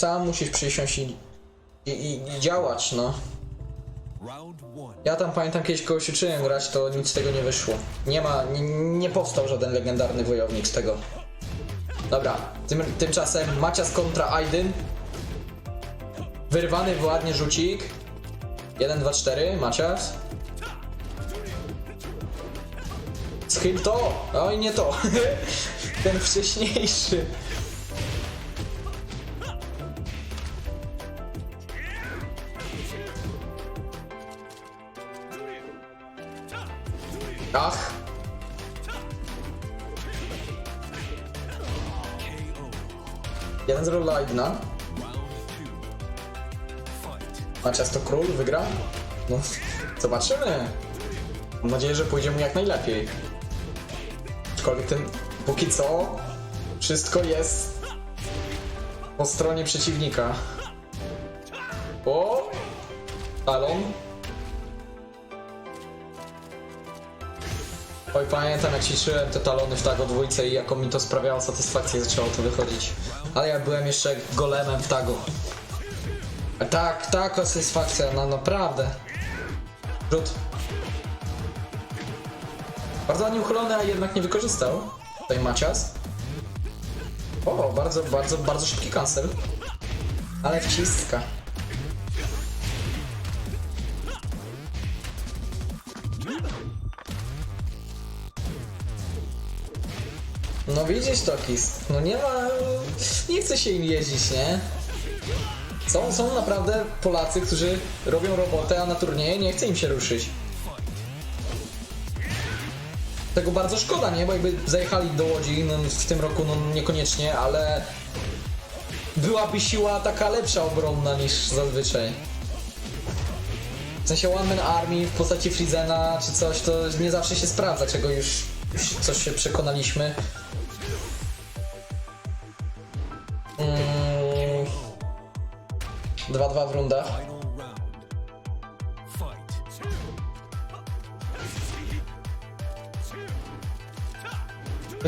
Sam musisz przysiąść i, i, i, i działać, no. Ja tam pamiętam kiedyś kogoś uczyłem grać, to nic z tego nie wyszło. Nie ma, nie, nie powstał żaden legendarny wojownik z tego. Dobra, tym, tymczasem Macias kontra Aydyn. Wyrwany ładnie rzucik. 1, 2, 4, Macias. Schyl to! Oj, nie to. Ten wcześniejszy. Jeden 0 dla A często król wygra? No, zobaczymy. Mam nadzieję, że pójdzie mu jak najlepiej. Aczkolwiek tym, póki co, wszystko jest po stronie przeciwnika. O! Talon. Oj, pamiętam jak ćwiczyłem te talony w tak o dwójce i jaką mi to sprawiało satysfakcję, zaczęło to wychodzić. Ale ja byłem jeszcze golemem w tagu. Tak, tak, satysfakcja, no naprawdę. Rzut. Bardzo ładnie uchylony, a jednak nie wykorzystał. Tutaj Macias. O, bardzo, bardzo, bardzo szybki cancel. Ale wciska. No widzisz to, Kis. No nie ma... Nie chce się im jeździć, nie? Są, są naprawdę Polacy, którzy robią robotę, a na turnieje nie chce im się ruszyć. Tego bardzo szkoda, nie? Bo jakby zajechali do Łodzi no, w tym roku, no niekoniecznie, ale byłaby siła taka lepsza obronna niż zazwyczaj. W sensie One Man Army w postaci Frizena czy coś, to nie zawsze się sprawdza, czego już, już coś się przekonaliśmy. Mm. 2-2 w rundach.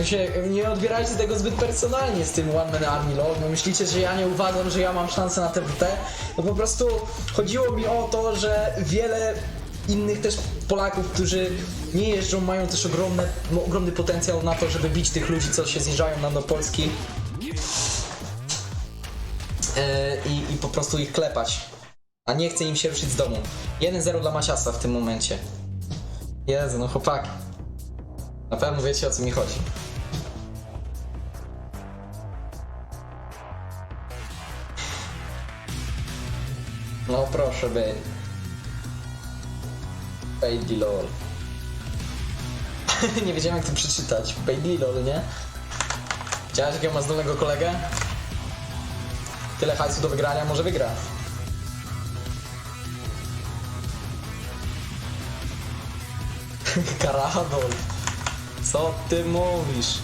Się, nie odbierajcie tego zbyt personalnie z tym One Man Army LoL. No myślicie, że ja nie uważam, że ja mam szansę na TWT? No po prostu chodziło mi o to, że wiele innych też Polaków, którzy nie jeżdżą, mają też ogromne, no, ogromny potencjał na to, żeby bić tych ludzi, co się zjeżdżają nam do Polski. E, i, I po prostu ich klepać. A nie chce im się ruszyć z domu. 1-0 dla Masiasa w tym momencie. Jezu, no chłopaki. Na pewno wiecie o co mi chodzi. No proszę by. Baby lol. nie wiedziałem jak to przeczytać. Baby lol, nie? Widziałeś jakiego ma zdolnego kolegę? Tyle hajsu do wygrania, może wygra. Karabol. Co ty mówisz?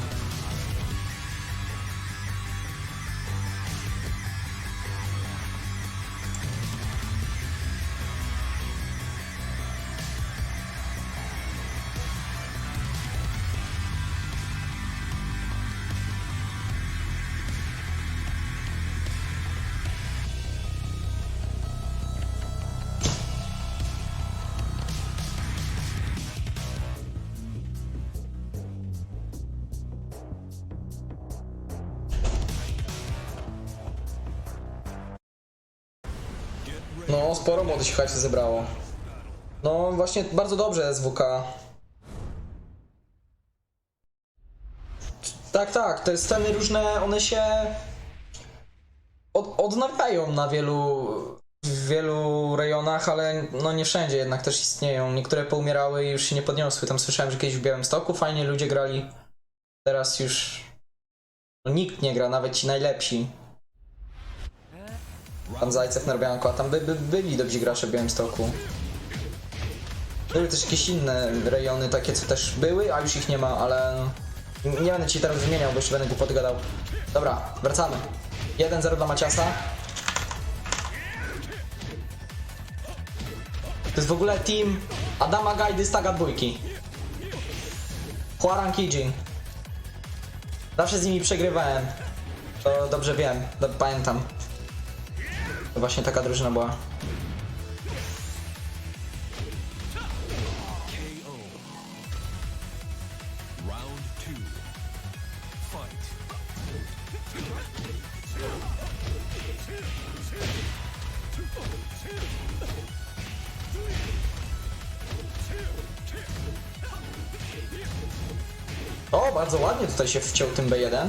No, sporo młodych hajsu zebrało. No, właśnie bardzo dobrze SWK. Tak, tak, te sceny różne, one się od, odnawiają na wielu, w wielu rejonach, ale no nie wszędzie jednak też istnieją. Niektóre poumierały i już się nie podniosły. Tam słyszałem, że kiedyś w Białymstoku fajnie ludzie grali. Teraz już no, nikt nie gra, nawet ci najlepsi. Pan Zajcew na Robianku, a tam by, by, byli dobrzy gracze w Białymstoku. Były też jakieś inne rejony takie, co też były, a już ich nie ma, ale nie będę ci teraz wymieniał, bo jeszcze będę głupoty gadał. Dobra, wracamy. 1-0 dla Maciasa. To jest w ogóle team Adama Gajdy z Taga dwójki. Huaran Kijin. Zawsze z nimi przegrywałem. To dobrze wiem, pamiętam. Właśnie taka drużyna była. O, bardzo ładnie tutaj się wciął tym B1.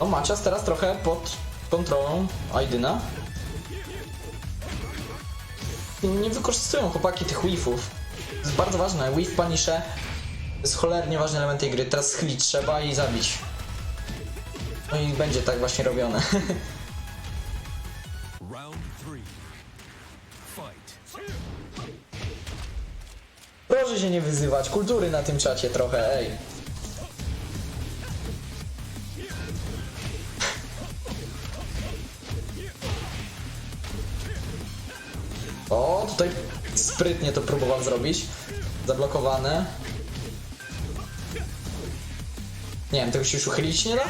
O, Macias teraz trochę pod kontrolą Aidyna. Nie wykorzystują chłopaki tych weavów. To jest bardzo ważne. Weave panisze to jest cholernie ważny element tej gry. Teraz schylić trzeba i zabić. No i będzie tak właśnie robione. Proszę się nie wyzywać. Kultury na tym czacie trochę, ej. Tutaj sprytnie to próbował zrobić. Zablokowane. Nie wiem, tego się już uchylić nie da?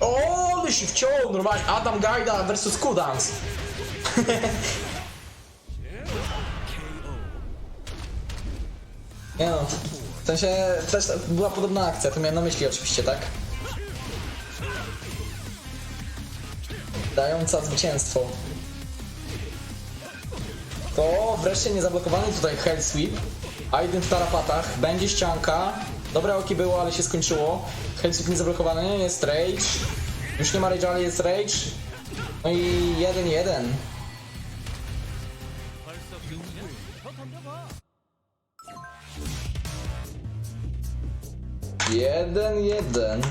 O, ale się wciął normalnie. Adam Gajda versus Kudans. Nie no, w sensie też była podobna akcja, to miałem na myśli oczywiście, tak? Dająca zwycięstwo. To wreszcie niezablokowany tutaj Hell Sweep. Aiden w tarapatach, będzie ścianka. Dobre oki było, ale się skończyło. Hell Sweep niezablokowany, jest Rage. Już nie ma Rage, ale jest Rage. No i 1-1. Jeden, jeden.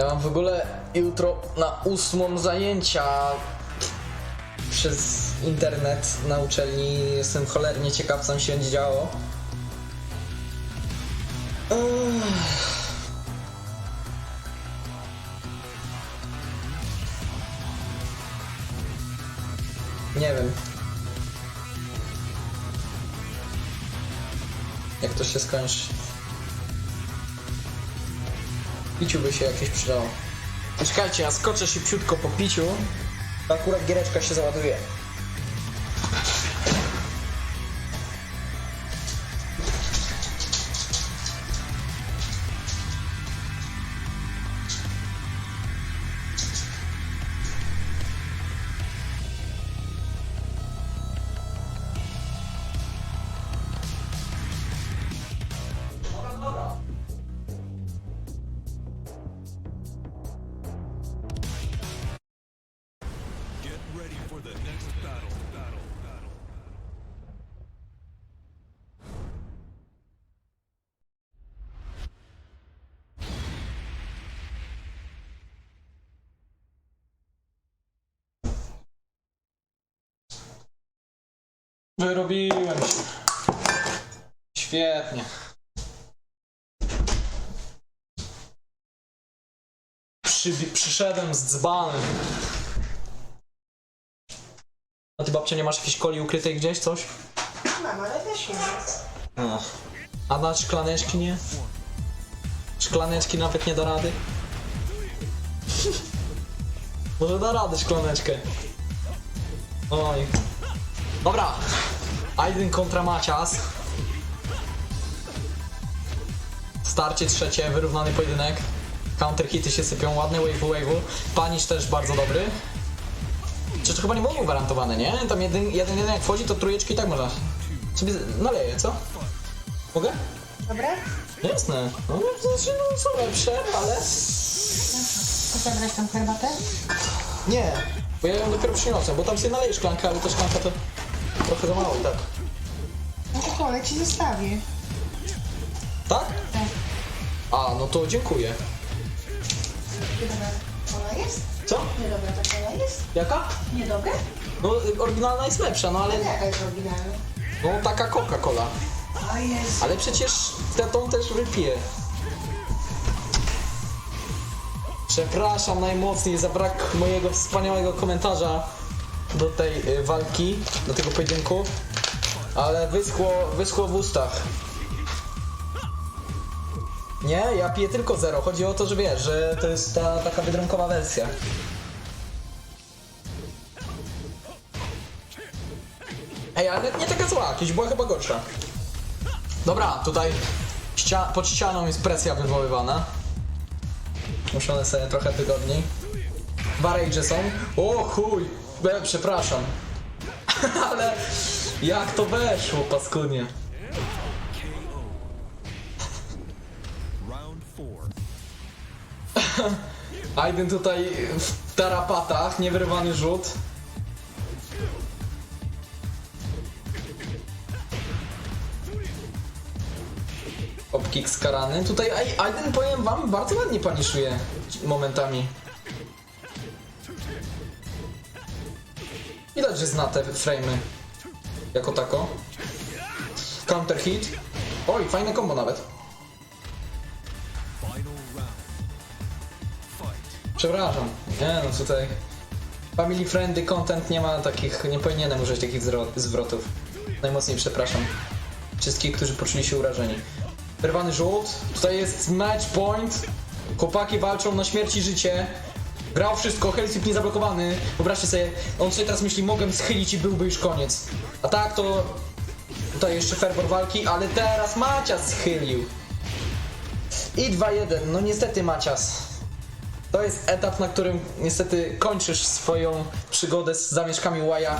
Ja mam w ogóle jutro na ósmą zajęcia przez internet na uczelni. Jestem cholernie ciekaw, co tam się będzie działo. Nie wiem. Jak to się skończy. Piciu by się jakieś przydało. Czekajcie, ja skoczę szybciutko po piciu. Akurat giereczka się załaduje. Wyrobiłem się. Świetnie. Przy, przyszedłem z dzbanem. A ty babcia nie masz jakiejś koli ukrytej gdzieś, coś? Mam, ale też nie. A na szklaneczki nie? Szklaneczki nawet nie da rady? Może da radę szklaneczkę. Oj. Dobra. Aiden kontra Macias. Starcie trzecie, wyrównany pojedynek. Counter hity się sypią, ładne wave wave'u. Panisz też bardzo dobry. Czy to chyba nie było gwarantowane, nie? Tam jeden, jeden, jeden jak wchodzi, to trójeczki i tak można. Sobie naleje, co? Mogę? Dobra? Jasne. No, to znaczy, no, są lepsze, ale... Chcesz zabrać tą herbatę? Nie. Bo ja ją dopiero bo tam sobie naleje szklankę, ale ta szklanka to trochę za mało tak. No to kole ci zostawię. Tak? Tak. A, no to dziękuję. Niedobra kola jest? Co? Niedobra ta kola jest? Jaka? Niedobra? No, y, oryginalna jest lepsza, no ale... Ale jaka jest oryginalna? No, taka Coca-Cola. A jest. Ale przecież tę tą też wypiję. Przepraszam najmocniej za brak mojego wspaniałego komentarza do tej y, walki, do tego pojedynku. ale wyschło, wyschło w ustach. Nie, ja piję tylko zero. Chodzi o to, że wiesz, że to jest ta taka wydrąkowa wersja. Ej, ale nie taka zła, jakieś była chyba gorsza. Dobra, tutaj ścia pod ścianą jest presja wywoływana. Muszę one sobie trochę wygodniej. Dwa rage'e są. O chuj! E, przepraszam. ale jak to weszło, four. Aiden tutaj w tarapatach, niewyrwany rzut. Opkick skarany. Tutaj Aj- Aiden, powiem wam, bardzo ładnie paniszuje momentami. Że zna te frame'y. Jako tako. Counter hit. Oj, fajne combo nawet. Przepraszam. Nie no tutaj. Family friendly content nie ma takich, nie powinienem użyć takich zwro- zwrotów. Najmocniej przepraszam. Wszystkich, którzy poczuli się urażeni. Wyrwany rzut. Tutaj jest match point. Chłopaki walczą na śmierć i życie. Grał wszystko, Helsing nie zablokowany. Wyobraźcie sobie, on sobie teraz myśli, mogę schylić i byłby już koniec. A tak to... Tutaj jeszcze fervor walki, ale teraz Macias schylił. I 2-1, no niestety Macias. To jest etap, na którym niestety kończysz swoją przygodę z zamieszkami Łaja.